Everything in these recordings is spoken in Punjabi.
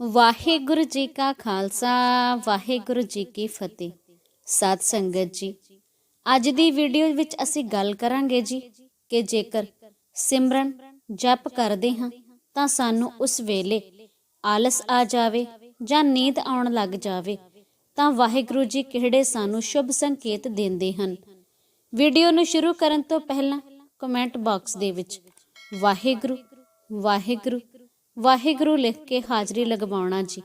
ਵਾਹਿਗੁਰੂ ਜੀ ਕਾ ਖਾਲਸਾ, ਵਾਹਿਗੁਰੂ ਜੀ ਕੀ ਫਤਿਹ। ਸਾਧ ਸੰਗਤ ਜੀ, ਅੱਜ ਦੀ ਵੀਡੀਓ ਵਿੱਚ ਅਸੀਂ ਗੱਲ ਕਰਾਂਗੇ ਜੀ ਕਿ ਜੇਕਰ ਸਿਮਰਨ ਜਪ ਕਰਦੇ ਹਾਂ, ਤਾਂ ਸਾਨੂੰ ਉਸ ਵੇਲੇ ਆਲਸ ਆ ਜਾਵੇ ਜਾਂ ਨੀਂਦ ਆਉਣ ਲੱਗ ਜਾਵੇ, ਤਾਂ ਵਾਹਿਗੁਰੂ ਜੀ ਕਿਹੜੇ ਸਾਨੂੰ ਸ਼ੁਭ ਸੰਕੇਤ ਦਿੰਦੇ ਹਨ। ਵੀਡੀਓ ਨੂੰ ਸ਼ੁਰੂ ਕਰਨ ਤੋਂ ਪਹਿਲਾਂ ਕਮੈਂਟ ਬਾਕਸ ਦੇ ਵਿੱਚ, ਵਾਹਿਗੁਰੂ ਵਾਹਿਗੁਰੂ ਵਾਹਿਗੁਰੂ ਲਿਖ ਕੇ ਹਾਜ਼ਰੀ ਲਗਵਾਉਣਾ ਜੀ,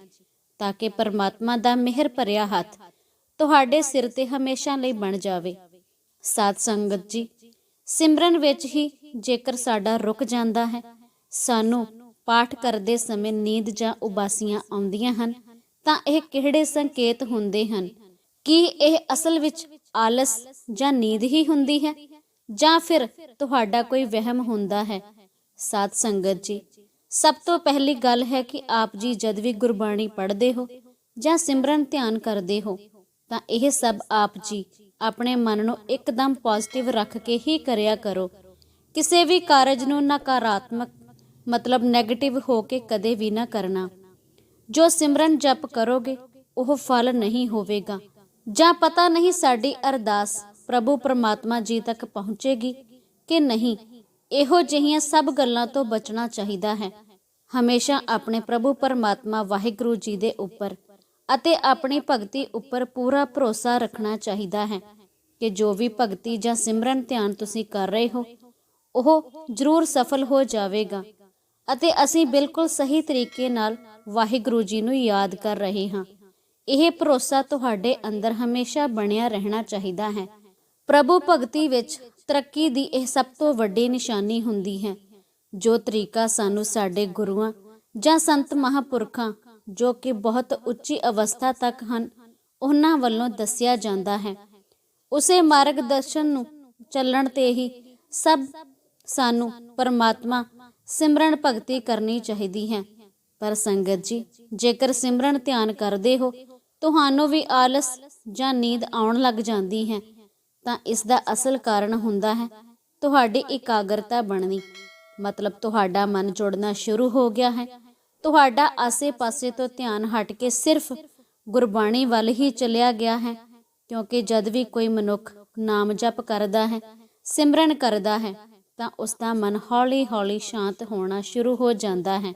ਤਾਂ ਕਿ ਪਰਮਾਤਮਾ ਦਾ ਮਿਹਰ ਭਰਿਆ ਹੱਥ ਤੁਹਾਡੇ ਸਿਰ ਤੇ ਹਮੇਸ਼ਾ ਲਈ ਬਣ ਜਾਵੇ। ਸਾਧ ਸੰਗਤ ਜੀ, ਸਿਮਰਨ ਵਿੱਚ ਹੀ ਜੇਕਰ ਸਾਡਾ ਰੁਕ ਜਾਂਦਾ ਹੈ, ਸਾਨੂੰ ਪਾਠ ਕਰਦੇ ਸਮੇਂ ਨੀਂਦ ਜਾਂ ਉਬਾਸੀਆਂ ਆਉਂਦੀਆਂ ਹਨ, ਤਾਂ ਇਹ ਕਿਹੜੇ ਸੰਕੇਤ ਹੁੰਦੇ ਹਨ? ਕੀ ਇਹ ਅਸਲ ਵਿੱਚ ਆਲਸ ਜਾਂ ਨੀਂਦ ਹੀ ਹੁੰਦੀ ਹੈ ਜਾਂ ਫਿਰ ਤੁਹਾਡਾ ਕੋਈ ਵਹਿਮ ਹੁੰਦਾ ਹੈ? ਸਾਧ ਸੰਗਤ ਜੀ ਸਭ ਤੋਂ ਪਹਿਲੀ ਗੱਲ ਹੈ ਕਿ ਆਪ ਜੀ ਜਦ ਵੀ ਗੁਰਬਾਣੀ ਪੜ੍ਹਦੇ ਹੋ ਜਾਂ ਸਿਮਰਨ ਧਿਆਨ ਕਰਦੇ ਹੋ, ਤਾਂ ਇਹ ਸਭ ਆਪ ਜੀ ਆਪਣੇ ਮਨ ਨੂੰ ਇੱਕਦਮ ਪੋਜ਼ਿਟਿਵ ਰੱਖ ਕੇ ਹੀ ਕਰਿਆ ਕਰੋ। ਕਿਸੇ ਵੀ ਕਾਰਜ ਨੂੰ ਨਕਾਰਾਤਮਕ ਮਤਲਬ 네ਗੇਟਿਵ ਹੋ ਕੇ ਕਦੇ ਵੀ ਨਾ ਕਰਨਾ। ਜੋ ਸਿਮਰਨ ਜਪ ਕਰੋਗੇ, ਉਹ ਫਲ ਨਹੀਂ ਹੋਵੇਗਾ। ਜਾਂ ਪਤਾ ਨਹੀਂ ਸਾਡੀ ਅਰਦਾਸ ਪ੍ਰਭੂ ਪਰਮਾਤਮਾ ਜੀ ਤੱਕ ਪਹੁੰਚੇਗੀ ਕਿ ਨਹੀਂ। ਇਹੋ ਜਿਹੀਆਂ ਸਭ ਗੱਲਾਂ ਤੋਂ ਬਚਣਾ ਚਾਹੀਦਾ ਹੈ। ਹਮੇਸ਼ਾ ਆਪਣੇ ਪ੍ਰਭੂ ਪਰਮਾਤਮਾ ਵਾਹਿਗੁਰੂ ਜੀ ਦੇ ਉੱਪਰ ਅਤੇ ਆਪਣੀ ਭਗਤੀ ਉੱਪਰ ਪੂਰਾ ਭਰੋਸਾ ਰੱਖਣਾ ਚਾਹੀਦਾ ਹੈ ਕਿ ਜੋ ਵੀ ਭਗਤੀ ਜਾਂ ਸਿਮਰਨ ਧਿਆਨ ਤੁਸੀਂ ਕਰ ਰਹੇ ਹੋ, ਉਹ ਜ਼ਰੂਰ ਸਫਲ ਹੋ ਜਾਵੇਗਾ ਅਤੇ ਅਸੀਂ ਬਿਲਕੁਲ ਸਹੀ ਤਰੀਕੇ ਨਾਲ ਵਾਹਿਗੁਰੂ ਜੀ ਨੂੰ ਯਾਦ ਕਰ ਰਹੇ ਹਾਂ। ਇਹ ਭਰੋਸਾ ਤੁਹਾਡੇ ਅੰਦਰ ਹਮੇਸ਼ਾ ਬਣਿਆ ਰਹਿਣਾ ਚਾਹੀਦਾ ਹੈ। ਪ੍ਰਭੂ ਭਗਤੀ ਵਿੱਚ ਤਰੱਕੀ ਦੀ ਇਹ ਸਭ ਤੋਂ ਵੱਡੀ ਨਿਸ਼ਾਨੀ ਹੁੰਦੀ ਹੈ। ਜੋ ਤਰੀਕਾ ਸਾਨੂੰ ਸਾਡੇ ਗੁਰੂਆਂ ਜਾਂ ਸੰਤ ਮਹਾਪੁਰਖਾਂ ਜੋ ਕਿ ਬਹੁਤ ਉੱਚੀ ਅਵਸਥਾ ਤੱਕ ਹਨ, ਉਹਨਾਂ ਵੱਲੋਂ ਦੱਸਿਆ ਜਾਂਦਾ ਹੈ। ਉਸੇ ਮਾਰਗਦਰਸ਼ਨ ਨੂੰ ਚੱਲਣ ਤੇ ਹੀ ਸਭ ਸਾਨੂੰ ਪਰਮਾਤਮਾ ਸਿਮਰਨ ਭਗਤੀ ਕਰਨੀ ਚਾਹੀਦੀ ਹੈ। ਪਰ ਸੰਗਤ ਜੀ, ਜੇਕਰ ਸਿਮਰਨ ਧਿਆਨ ਕਰਦੇ ਹੋ, ਤੁਹਾਨੂੰ ਵੀ ਆਲਸ ਜਾਂ ਨੀਂਦ ਆਉਣ ਲੱਗ ਜਾਂਦੀ ਹੈ, ਤਾਂ ਇਸ ਦਾ ਅਸਲ ਕਾਰਨ ਹੁੰਦਾ ਹੈ ਤੁਹਾਡੀ ਇਕਾਗਰਤਾ ਬਣਨੀ। ਮਤਲਬ ਤੁਹਾਡਾ ਮਨ ਜੁੜਨਾ ਸ਼ੁਰੂ ਹੋ ਗਿਆ ਹੈ। ਤੁਹਾਡਾ ਆਸੇ-ਪਾਸੇ ਤੋਂ ਧਿਆਨ ਹਟ ਕੇ ਸਿਰਫ ਗੁਰਬਾਣੀ ਵੱਲ ਹੀ ਚਲਿਆ ਗਿਆ ਹੈ, ਕਿਉਂਕਿ ਜਦ ਵੀ ਕੋਈ ਮਨੁੱਖ ਨਾਮ ਜਪ ਕਰਦਾ ਹੈ, ਸਿਮਰਨ ਕਰਦਾ ਹੈ, ਤਾਂ ਉਸ ਦਾ ਮਨ ਹੌਲੀ-ਹੌਲੀ ਸ਼ਾਂਤ ਹੋਣਾ ਸ਼ੁਰੂ ਹੋ ਜਾਂਦਾ ਹੈ।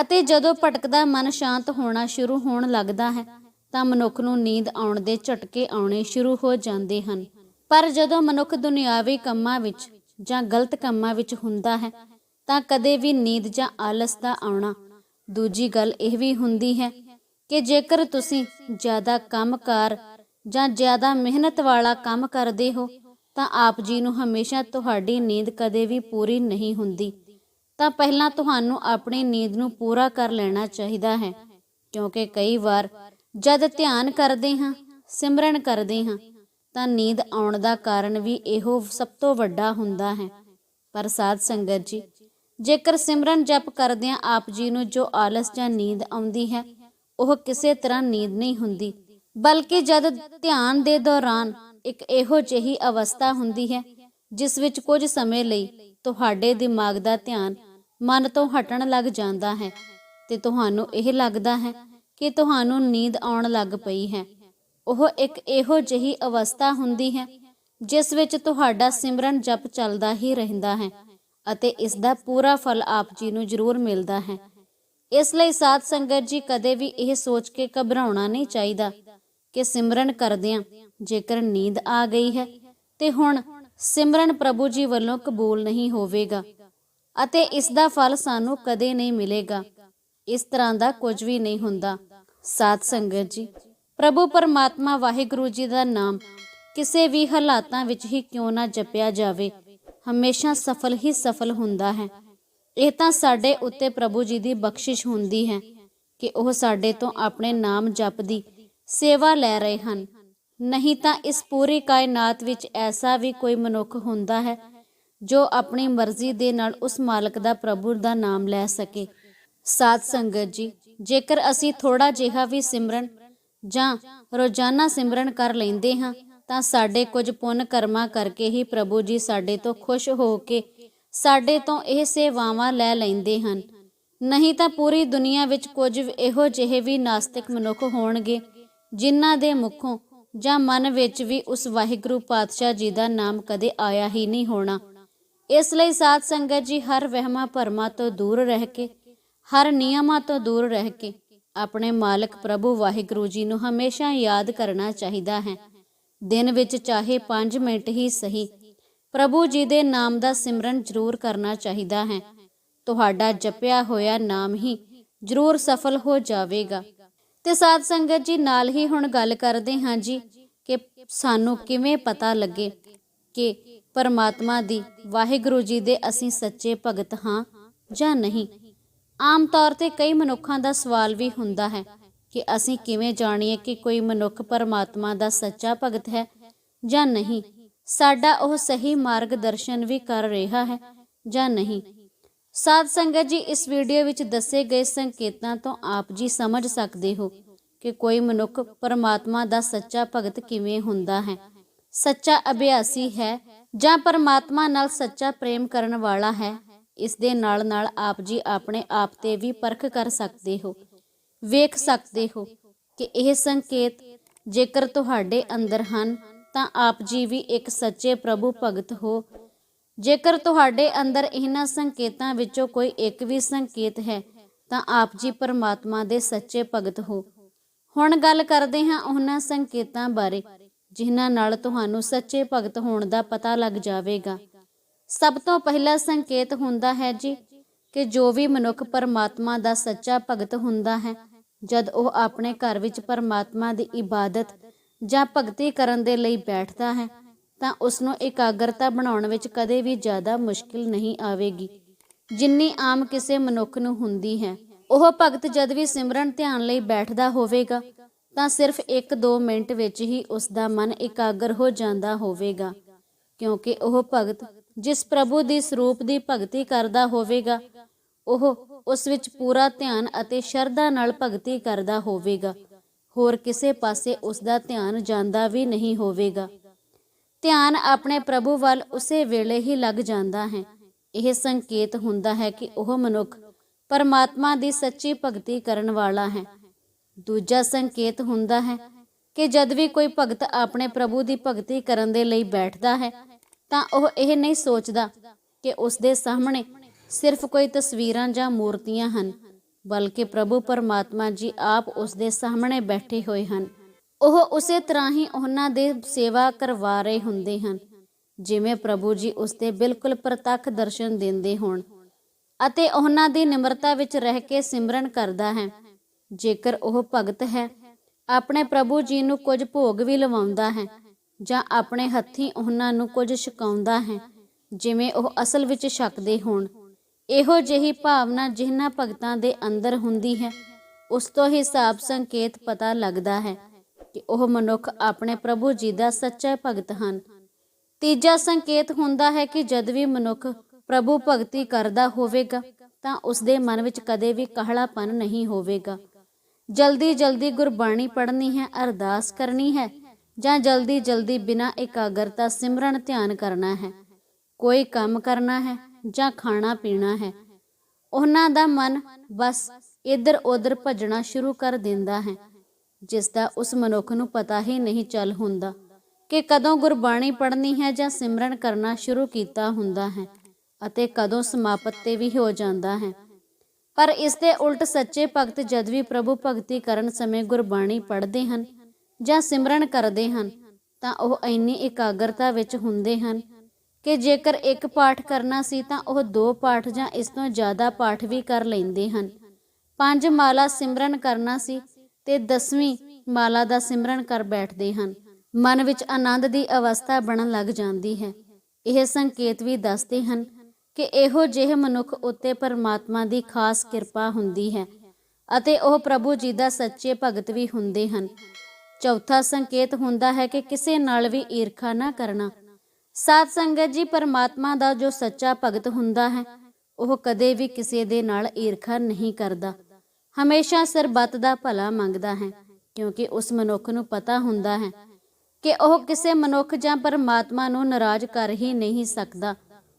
ਅਤੇ ਜਦੋਂ ਭਟਕਦਾ ਮਨ ਸ਼ਾਂਤ ਹੋਣਾ ਸ਼ੁਰੂ ਹੋਣ ਲੱਗਦਾ ਹੈ, ਤਾਂ ਮਨੁੱਖ ਨੂੰ ਨੀਂਦ ਆਉਣ ਦੇ ਝਟਕੇ ਆਉਣੇ ਸ਼ੁਰੂ ਹੋ ਜਾਂਦੇ ਹਨ। ਪਰ ਜਦੋਂ ਮਨੁੱਖ ਦੁਨਿਆਵੀ ਕੰਮਾਂ ਵਿੱਚ ਜਾਂ ਗਲਤ ਕੰਮਾਂ ਵਿੱਚ ਹੁੰਦਾ ਹੈ, ਤਾਂ ਕਦੇ ਵੀ ਨੀਂਦ ਜਾਂ ਆਲਸ ਦਾ ਆਉਣਾ। ਦੂਜੀ ਗੱਲ ਇਹ ਵੀ ਹੁੰਦੀ ਹੈ ਕਿ ਜੇਕਰ ਤੁਸੀਂ ਜ਼ਿਆਦਾ ਕੰਮਕਾਰ ਜਾਂ ਜ਼ਿਆਦਾ ਮਿਹਨਤ ਵਾਲਾ ਕੰਮ ਕਰਦੇ ਹੋ, ਤਾਂ ਆਪ ਜੀ ਨੂੰ ਹਮੇਸ਼ਾ ਤੁਹਾਡੀ ਨੀਂਦ ਕਦੇ ਵੀ ਪੂਰੀ ਨਹੀਂ ਹੁੰਦੀ। ਤਾਂ ਪਹਿਲਾਂ ਤੁਹਾਨੂੰ ਆਪਣੀ ਨੀਂਦ ਨੂੰ ਪੂਰਾ ਕਰ ਲੈਣਾ ਚਾਹੀਦਾ ਹੈ, ਕਿਉਂਕਿ ਕਈ ਵਾਰ ਜਦ ਧਿਆਨ ਕਰਦੇ ਹਾਂ, ਸਿਮਰਨ ਕਰਦੇ ਹਾਂ ਤਾਂ ਨੀਂਦ ਆਉਣ ਦਾ ਕਾਰਨ ਵੀ ਇਹੋ ਸਭ ਤੋਂ ਵੱਡਾ ਹੁੰਦਾ ਹੈ। ਪਰ ਸਾਧ ਸੰਗਤ ਜੀ, ਜੇਕਰ ਸਿਮਰਨ ਜਪ ਕਰਦਿਆਂ ਆਪ ਜੀ ਨੂੰ ਜੋ ਆਲਸ ਜਾਂ ਨੀਂਦ ਆਉਂਦੀ ਹੈ, ਉਹ ਕਿਸੇ ਤਰ੍ਹਾਂ ਨੀਂਦ ਨਹੀਂ ਹੁੰਦੀ, ਬਲਕਿ ਜਦ ਧਿਆਨ ਦੇ ਦੌਰਾਨ ਇੱਕ ਇਹੋ ਜਿਹੀ ਅਵਸਥਾ ਹੁੰਦੀ ਹੈ, ਜਿਸ ਵਿੱਚ ਕੁਝ ਸਮੇਂ ਲਈ ਤੁਹਾਡੇ ਦਿਮਾਗ ਦਾ ਧਿਆਨ ਮਨ ਤੋਂ ਹਟਣ ਲੱਗ ਜਾਂਦਾ ਹੈ। ਤੇ ਤੁਹਾਨੂੰ ਇਹ ਲੱਗਦਾ ਹੈ ਕਿ ਤੁਹਾਨੂੰ ਨੀਂਦ ਆਉਣ ਲੱਗ ਪਈ ਹੈ। ਉਹ ਇੱਕ ਇਹੋ ਜਿਹੀ ਅਵਸਥਾ ਹੁੰਦੀ ਹੈ, ਜਿਸ ਵਿੱਚ ਤੁਹਾਡਾ ਸਿਮਰਨ ਜਪ ਚੱਲਦਾ ਹੀ ਰਹਿੰਦਾ ਹੈ ਅਤੇ ਇਸ ਦਾ ਪੂਰਾ ਫਲ ਆਪ ਜੀ ਨੂੰ ਜ਼ਰੂਰ ਮਿਲਦਾ ਹੈ। ਇਸ ਲਈ ਸਾਧ ਸੰਗਤ ਜੀ ਕਦੇ ਵੀ ਇਹ ਸੋਚ ਕੇ ਘਬਰਾਉਣਾ ਨਹੀਂ ਚਾਹੀਦਾ ਕਿ ਸਿਮਰਨ ਕਰਦਿਆਂ ਜੇਕਰ ਨੀਂਦ ਆ ਗਈ ਹੈ ਤੇ ਹੁਣ ਸਿਮਰਨ ਪ੍ਰਭੂ ਜੀ ਵੱਲੋਂ ਕਬੂਲ ਨਹੀਂ ਹੋਵੇਗਾ ਅਤੇ ਇਸ ਦਾ ਫਲ ਸਾਨੂੰ ਕਦੇ ਨਹੀਂ ਮਿਲੇਗਾ। ਇਸ ਤਰ੍ਹਾਂ ਦਾ ਕੁਝ ਵੀ ਨਹੀਂ ਹੁੰਦਾ। ਸਾਧ ਸੰਗਤ ਜੀ ਪ੍ਰਭੂ ਪਰਮਾਤਮਾ ਵਾਹਿਗੁਰੂ ਜੀ ਦਾ ਨਾਮ, ਕਿਸੇ ਵੀ ਹਾਲਾਤਾਂ ਵਿੱਚ ਹੀ ਕਿਉਂ ਨਾ ਜਪਿਆ ਜਾਵੇ, ਹਮੇਸ਼ਾ ਸਫਲ ਹੀ ਸਫਲ ਹੁੰਦਾ ਹੈ। ਇਹ ਤਾਂ ਸਾਡੇ ਉੱਤੇ ਪ੍ਰਭੂ ਜੀ ਦੀ ਬਖਸ਼ਿਸ਼ ਹੁੰਦੀ ਹੈ ਕਿ ਉਹ ਸਾਡੇ ਤੋਂ ਆਪਣੇ ਨਾਮ ਜਪਦੀ ਸੇਵਾ ਲੈ ਰਹੇ ਹਨ। ਨਹੀਂ ਤਾਂ ਇਸ ਪੂਰੀ ਕਾਇਨਾਤ ਵਿੱਚ ਐਸਾ ਵੀ ਕੋਈ ਮਨੁੱਖ ਹੁੰਦਾ ਹੈ ਜੋ ਆਪਣੀ ਮਰਜ਼ੀ ਦੇ ਨਾਲ ਉਸ ਮਾਲਕ ਦਾ ਪ੍ਰਭੂ ਦਾ ਨਾਮ ਲੈ ਸਕੇ। ਸਾਧ ਸੰਗਤ ਜੀ, ਜੇਕਰ ਅਸੀਂ ਥੋੜਾ ਜਿਹਾ ਵੀ ਸਿਮਰਨ ਜਾਂ ਰੋਜ਼ਾਨਾ ਸਿਮਰਨ ਕਰ ਲੈਂਦੇ ਹਾਂ, ਤਾਂ ਸਾਡੇ ਕੁਝ ਪੁੰਨ ਕਰਮਾਂ ਕਰਕੇ ਹੀ ਪ੍ਰਭੂ ਜੀ ਸਾਡੇ ਤੋਂ ਖੁਸ਼ ਹੋ ਕੇ ਸਾਡੇ ਤੋਂ ਇਹ ਸੇਵਾਵਾਂ ਲੈ ਲੈਂਦੇ ਹਨ। ਨਹੀਂ ਤਾਂ ਪੂਰੀ ਦੁਨੀਆ ਵਿੱਚ ਕੁਝ ਇਹੋ ਜਿਹੇ ਵੀ ਨਾਸਤਿਕ ਮਨੁੱਖ ਹੋਣਗੇ, ਜਿਨ੍ਹਾਂ ਦੇ ਮੁਖੋਂ ਜਾਂ ਮਨ ਵਿੱਚ ਵੀ ਉਸ ਵਾਹਿਗੁਰੂ ਪਾਤਸ਼ਾਹ ਜੀ ਦਾ ਨਾਮ ਕਦੇ ਆਇਆ ਹੀ ਨਹੀਂ ਹੋਣਾ। ਇਸ ਲਈ ਸਾਧ ਸੰਗਤ ਜੀ ਹਰ ਵਹਿਮਾਂ ਭਰਮਾਂ ਤੋਂ ਦੂਰ ਰਹਿ ਕੇ, ਹਰ ਨਿਯਮਾਂ ਤੋਂ ਦੂਰ ਰਹਿ ਕੇ ਆਪਣੇ ਮਾਲਕ ਪ੍ਰਭੂ ਵਾਹਿਗੁਰੂ ਜੀ ਨੂੰ ਹਮੇਸ਼ਾ ਯਾਦ ਕਰਨਾ ਚਾਹੀਦਾ ਹੈ। ਦਿਨ ਵਿੱਚ ਚਾਹੇ 5 ਮਿੰਟ ਹੀ ਸਹੀ, ਪ੍ਰਭੂ ਜੀ ਦੇ ਨਾਮ ਦਾ ਸਿਮਰਨ ਜ਼ਰੂਰ ਕਰਨਾ ਚਾਹੀਦਾ ਹੈ। ਤੁਹਾਡਾ ਜਪਿਆ ਹੋਇਆ ਨਾਮ ਹੀ ਜ਼ਰੂਰ ਸਫਲ ਹੋ ਜਾਵੇਗਾ। ਤੇ ਸਾਧ ਸੰਗਤ ਜੀ, ਨਾਲ ਹੀ ਹੁਣ ਗੱਲ ਕਰਦੇ ਹਾਂ ਜੀ ਕਿ ਸਾਨੂੰ ਕਿਵੇਂ ਪਤਾ ਲੱਗੇ ਕਿ ਪਰਮਾਤਮਾ ਦੀ ਵਾਹਿਗੁਰੂ ਜੀ ਦੇ ਅਸੀਂ ਸੱਚੇ ਭਗਤ ਹਾਂ ਜਾਂ ਨਹੀਂ। ਆਮ ਤੌਰ ਤੇ ਕਈ ਮਨੁੱਖਾਂ ਦਾ ਸਵਾਲ ਵੀ ਹੁੰਦਾ ਹੈ ਕਿ ਅਸੀਂ ਕਿਵੇਂ ਜਾਣੀਏ ਕਿ ਕੋਈ ਮਨੁੱਖ ਪਰਮਾਤਮਾ ਦਾ ਸੱਚਾ ਭਗਤ ਹੈ ਜਾਂ ਨਹੀਂ। ਸਾਡਾ ਉਹ ਸਹੀ ਮਾਰਗਦਰਸ਼ਨ ਵੀ ਕਰ ਰਿਹਾ ਹੈ ਜਾਂ ਨਹੀਂ। ਸਾਧ ਸੰਗਤ ਜੀ, ਇਸ ਵੀਡੀਓ ਵਿੱਚ ਦੱਸੇ ਗਏ ਸੰਕੇਤਾਂ ਤੋਂ ਆਪ ਜੀ ਸਮਝ ਸਕਦੇ ਹੋ ਕਿ ਕੋਈ ਮਨੁੱਖ ਪਰਮਾਤਮਾ ਦਾ ਸੱਚਾ ਭਗਤ ਕਿਵੇਂ ਹੁੰਦਾ ਹੈ। ਸੱਚਾ ਅਭਿਆਸੀ ਹੈ ਜਾਂ ਪਰਮਾਤਮਾ ਨਾਲ ਸੱਚਾ ਪ੍ਰੇਮ ਕਰਨ ਵਾਲਾ ਹੈ ਇਸ ਦੇ ਨਾਲ ਨਾਲ ਆਪ ਜੀ ਆਪਣੇ ਆਪ ਤੇ ਵੀ ਪਰਖ ਕਰ ਸਕਦੇ ਹੋ। ਵੇਖ ਸਕਦੇ ਹੋ ਕਿ ਇਹ ਸੰਕੇਤ, ਜੇਕਰ ਤੁਹਾਡੇ ਅੰਦਰ ਹਨ, ਤਾਂ ਆਪ ਜੀ ਵੀ ਇੱਕ ਸੱਚੇ ਪ੍ਰਭੂ ਭਗਤ ਹੋ। ਜੇਕਰ ਤੁਹਾਡੇ ਅੰਦਰ ਇਹਨਾਂ ਸੰਕੇਤਾਂ ਵਿੱਚੋਂ ਕੋਈ ਇੱਕ ਵੀ ਸੰਕੇਤ ਹੈ, ਤਾਂ ਆਪ ਜੀ ਪਰਮਾਤਮਾ ਦੇ ਸੱਚੇ ਭਗਤ ਹੋ। ਹੁਣ ਗੱਲ ਕਰਦੇ ਹਾਂ ਉਹਨਾਂ ਸੰਕੇਤਾਂ ਬਾਰੇ, ਜਿਨ੍ਹਾਂ ਨਾਲ ਤੁਹਾਨੂੰ ਸੱਚੇ ਭਗਤ ਹੋਣ ਦਾ ਪਤਾ ਲੱਗ ਜਾਵੇਗਾ। ਸਭ ਤੋਂ ਪਹਿਲਾ ਸੰਕੇਤ ਹੁੰਦਾ ਹੈ ਜੀ ਕਿ ਜੋ ਵੀ ਮਨੁੱਖ ਪਰਮਾਤਮਾ ਦਾ ਸੱਚਾ ਭਗਤ ਹੁੰਦਾ ਹੈ, ਜਦ ਉਹ ਆਪਣੇ ਘਰ ਵਿੱਚ ਪਰਮਾਤਮਾ ਦੀ ਇਬਾਦਤ ਜਾਂ ਭਗਤੀ ਕਰਨ ਦੇ ਲਈ ਬੈਠਦਾ ਹੈ, ਤਾਂ ਉਸ ਨੂੰ ਇਕਾਗਰਤਾ ਬਣਾਉਣ ਵਿੱਚ ਕਦੇ ਵੀ ਜ਼ਿਆਦਾ ਮੁਸ਼ਕਿਲ ਨਹੀਂ ਆਵੇਗੀ। ਜਿੰਨੀ ਆਮ ਕਿਸੇ ਮਨੁੱਖ ਨੂੰ ਹੁੰਦੀ ਹੈ, ਉਹ ਭਗਤ ਜਦ ਵੀ ਸਿਮਰਨ ਧਿਆਨ ਲਈ ਬੈਠਦਾ ਹੋਵੇਗਾ, ਤਾਂ ਸਿਰਫ 1-2 ਮਿੰਟ ਵਿੱਚ ਹੀ ਉਸ ਦਾ ਮਨ ਇਕਾਗਰ ਹੋ ਜਾਂਦਾ ਹੋਵੇਗਾ, ਕਿਉਂਕਿ ਉਹ ਭਗਤ ਜਿਸ ਪ੍ਰਭੂ ਦੀ ਸਰੂਪ ਦੀ ਭਗਤੀ ਕਰਦਾ ਹੋਵੇਗਾ, ਉਹ ਉਸ ਵਿੱਚ ਪੂਰਾ ਧਿਆਨ ਅਤੇ ਸ਼ਰਧਾ ਨਾਲ ਭਗਤੀ ਕਰਦਾ ਹੋਵੇਗਾ। ਹੋਰ ਕਿਸੇ ਪਾਸੇ ਉਸ ਦਾ ਧਿਆਨ ਜਾਂਦਾ ਵੀ ਨਹੀਂ ਹੋਵੇਗਾ। ਧਿਆਨ ਆਪਣੇ ਪ੍ਰਭੂ ਵੱਲ ਉਸੇ ਵੇਲੇ ਹੀ ਲੱਗ ਜਾਂਦਾ ਹੈ। ਇਹ ਸੰਕੇਤ ਹੁੰਦਾ ਹੈ ਕਿ ਉਹ ਮਨੁੱਖ ਪਰਮਾਤਮਾ ਦੀ ਸੱਚੀ ਭਗਤੀ ਕਰਨ ਵਾਲਾ ਹੈ। ਦੂਜਾ ਸੰਕੇਤ ਹੁੰਦਾ ਹੈ ਕਿ ਜਦ ਵੀ ਕੋਈ ਭਗਤ ਆਪਣੇ ਪ੍ਰਭੂ ਦੀ ਭਗਤੀ ਕਰਨ ਦੇ ਲਈ ਬੈਠਦਾ ਹੈ ਤਾਂ ਉਹ ਇਹ ਨਹੀਂ ਸੋਚਦਾ ਕਿ ਉਸ ਦੇ ਸਾਹਮਣੇ ਸਿਰਫ ਕੋਈ ਤਸਵੀਰਾਂ ਜਾਂ ਮੂਰਤੀਆਂ ਹਨ, ਬਲਕਿ ਪ੍ਰਭੂ ਪਰਮਾਤਮਾ ਜੀ ਆਪ ਉਸ ਦੇ ਸਾਹਮਣੇ ਬੈਠੇ ਹੋਏ ਹਨ। ਉਹ ਉਸੇ ਤਰ੍ਹਾਂ ਹੀ ਉਹਨਾਂ ਦੇ ਸੇਵਾ ਕਰਵਾ ਰਹੇ ਹੁੰਦੇ ਹਨ, ਜਿਵੇਂ ਪ੍ਰਭੂ ਜੀ ਉਸ ਦੇ ਬਿਲਕੁਲ ਪ੍ਰਤੱਖ ਦਰਸ਼ਨ ਦਿੰਦੇ ਹੋਣ, ਅਤੇ ਉਹਨਾਂ ਦੀ ਨਿਮਰਤਾ ਵਿੱਚ ਰਹਿ ਕੇ ਸਿਮਰਨ ਕਰਦਾ ਹੈ। ਜੇਕਰ ਉਹ ਭਗਤ ਹੈ, ਆਪਣੇ ਪ੍ਰਭੂ ਜੀ ਨੂੰ ਕੁਝ ਭੋਗ ਵੀ ਲਵਾਉਂਦਾ ਹੈ ਜਾਂ ਆਪਣੇ ਹੱਥੀਂ ਉਹਨਾਂ ਨੂੰ ਕੁਝ ਛਕਾਉਂਦਾ ਹੈ, ਜਿਵੇਂ ਉਹ ਅਸਲ ਵਿੱਚ ਛਕਦੇ ਹੋਣ। ਇਹੋ ਜਿਹੀ ਭਾਵਨਾ ਜਿਨ੍ਹਾਂ ਭਗਤਾਂ ਦੇ ਅੰਦਰ ਹੁੰਦੀ ਹੈ, ਉਸ ਤੋਂ ਹੀ ਹਿਸਾਬ ਸੰਕੇਤ ਪਤਾ ਲੱਗਦਾ ਹੈ ਕਿ ਉਹ ਮਨੁੱਖ ਆਪਣੇ ਪ੍ਰਭੂ ਜੀ ਦਾ ਸੱਚਾ ਭਗਤ ਹਨ। ਤੀਜਾ ਸੰਕੇਤ ਹੁੰਦਾ ਹੈ ਕਿ ਜਦ ਵੀ ਮਨੁੱਖ ਪ੍ਰਭੂ ਭਗਤੀ ਕਰਦਾ ਹੋਵੇਗਾ, ਤਾਂ ਉਸ ਦੇ ਮਨ ਵਿੱਚ ਕਦੇ ਵੀ ਕਾਹਲਾਪਨ ਨਹੀਂ ਹੋਵੇਗਾ। ਜਲਦੀ ਜਲਦੀ ਗੁਰਬਾਣੀ ਪੜ੍ਹਨੀ ਹੈ, ਅਰਦਾਸ ਕਰਨੀ ਹੈ ਜਾਂ ਜਲਦੀ ਜਲਦੀ ਬਿਨਾਂ ਇਕਾਗਰਤਾ ਸਿਮਰਨ ਧਿਆਨ ਕਰਨਾ ਹੈ। ਕੋਈ ਕੰਮ ਕਰਨਾ ਹੈ ਜਾਂ ਖਾਣਾ ਪੀਣਾ ਹੈ। ਉਹਨਾਂ ਦਾ ਮਨ ਬਸ ਇੱਧਰ ਉੱਧਰ ਭੱਜਣਾ ਸ਼ੁਰੂ ਕਰ ਦਿੰਦਾ ਹੈ, ਜਿਸ ਦਾ ਉਸ ਮਨੁੱਖ ਨੂੰ ਪਤਾ ਹੀ ਨਹੀਂ ਚੱਲ ਹੁੰਦਾ ਕਿ ਕਦੋਂ ਗੁਰਬਾਣੀ ਪੜ੍ਹਨੀ ਹੈ ਜਾਂ ਸਿਮਰਨ ਕਰਨਾ ਸ਼ੁਰੂ ਕੀਤਾ ਹੁੰਦਾ ਹੈ ਅਤੇ ਕਦੋਂ ਸਮਾਪਤ ਤੇ ਵੀ ਹੋ ਜਾਂਦਾ ਹੈ। ਪਰ ਇਸ ਦੇ ਉਲਟ ਸੱਚੇ ਭਗਤ ਜਦ ਵੀ ਪ੍ਰਭੂ ਭਗਤੀ ਕਰਨ ਸਮੇਂ ਗੁਰਬਾਣੀ ਪੜ੍ਹਦੇ ਹਨ ਜਾਂ ਸਿਮਰਨ ਕਰਦੇ ਹਨ, ਤਾਂ ਉਹ ਇੰਨੀ ਇਕਾਗਰਤਾ ਵਿੱਚ ਹੁੰਦੇ ਹਨ ਕਿ ਜੇਕਰ ਇੱਕ ਪਾਠ ਕਰਨਾ ਸੀ ਤਾਂ ਉਹ ਦੋ ਪਾਠ ਜਾਂ ਇਸ ਤੋਂ ਜ਼ਿਆਦਾ ਪਾਠ ਵੀ ਕਰ ਲੈਂਦੇ ਹਨ। ਪੰਜ ਮਾਲਾ ਸਿਮਰਨ ਕਰਨਾ ਸੀ ਤੇ ਦਸਵੀਂ ਮਾਲਾ ਦਾ ਸਿਮਰਨ ਕਰ ਬੈਠਦੇ ਹਨ। ਮਨ ਵਿੱਚ ਆਨੰਦ ਦੀ ਅਵਸਥਾ ਬਣਨ ਲੱਗ ਜਾਂਦੀ ਹੈ। ਇਹ ਸੰਕੇਤ ਵੀ ਦੱਸਦੇ ਹਨ ਕਿ ਇਹੋ ਜਿਹੇ ਮਨੁੱਖ ਉੱਤੇ ਪਰਮਾਤਮਾ ਦੀ ਖਾਸ ਕਿਰਪਾ ਹੁੰਦੀ ਹੈ ਅਤੇ ਉਹ ਪ੍ਰਭੂ ਜੀ ਦਾ ਸੱਚੇ ਭਗਤ ਵੀ ਹੁੰਦੇ ਹਨ। ਚੌਥਾ ਸੰਕੇਤ ਹੁੰਦਾ ਹੈ ਕਿ ਕਿਸੇ ਨਾਲ ਵੀ ਈਰਖਾ ਨਾ ਕਰਨਾ। ਸਾਧ ਸੰਗਤ ਜੀ, ਪਰਮਾਤਮਾ ਦਾ ਜੋ ਸੱਚਾ ਭਗਤ ਹੁੰਦਾ ਹੈ, ਉਹ ਕਦੇ ਵੀ ਕਿਸੇ ਦੇ ਨਾਲ ਈਰਖਾ ਨਹੀਂ ਕਰਦਾ। ਹਮੇਸ਼ਾ ਸਰਬੱਤ ਦਾ ਭਲਾ ਮੰਗਦਾ ਹੈ, ਕਿਉਂਕਿ ਉਸ ਮਨੁੱਖ ਨੂੰ ਪਤਾ ਹੁੰਦਾ ਹੈ ਕਿ ਉਹ ਕਿਸੇ ਮਨੁੱਖ ਜਾਂ ਪਰਮਾਤਮਾ ਨੂੰ ਨਾਰਾਜ਼ ਕਰ ਹੀ ਨਹੀਂ ਸਕਦਾ।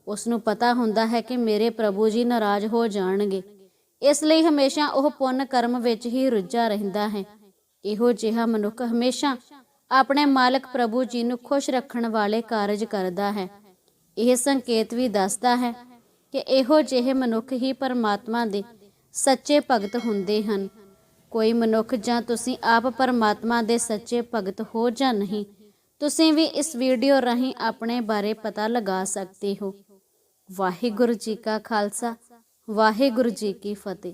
ਉਸ ਨੂੰ ਪਤਾ ਹੁੰਦਾ ਹੈ ਕਿ ਮੇਰੇ ਪ੍ਰਭੂ ਜੀ ਨਾਰਾਜ਼ ਹੋ ਜਾਣਗੇ। ਇਸ ਲਈ ਹਮੇਸ਼ਾ ਉਹ ਪੁੰਨ ਕਰਮ ਵਿੱਚ ਹੀ ਰੁੱਝਾ ਰਹਿੰਦਾ ਹੈ। ਇਹੋ ਜਿਹਾ ਮਨੁੱਖ ਹਮੇਸ਼ਾ ਆਪਣੇ ਮਾਲਕ ਪ੍ਰਭੂ ਜੀ ਨੂੰ ਖੁਸ਼ ਰੱਖਣ ਵਾਲੇ ਕਾਰਜ ਕਰਦਾ ਹੈ। ਇਹ ਸੰਕੇਤ ਵੀ ਦੱਸਦਾ ਹੈ ਕਿ ਇਹੋ ਜਿਹੇ ਮਨੁੱਖ ਹੀ ਪਰਮਾਤਮਾ ਦੇ ਸੱਚੇ ਭਗਤ ਹੁੰਦੇ ਹਨ। ਕੋਈ ਮਨੁੱਖ ਜਾਂ ਤੁਸੀਂ ਆਪ ਪਰਮਾਤਮਾ ਦੇ ਸੱਚੇ ਭਗਤ ਹੋ ਜਾਂ ਨਹੀਂ, ਤੁਸੀਂ ਵੀ ਇਸ ਵੀਡੀਓ ਰਾਹੀਂ ਆਪਣੇ ਬਾਰੇ ਪਤਾ ਲਗਾ ਸਕਦੇ ਹੋ। ਵਾਹਿਗੁਰੂ ਜੀ ਕਾ ਖਾਲਸਾ, ਵਾਹਿਗੁਰੂ ਜੀ ਕੀ ਫਤਿਹ।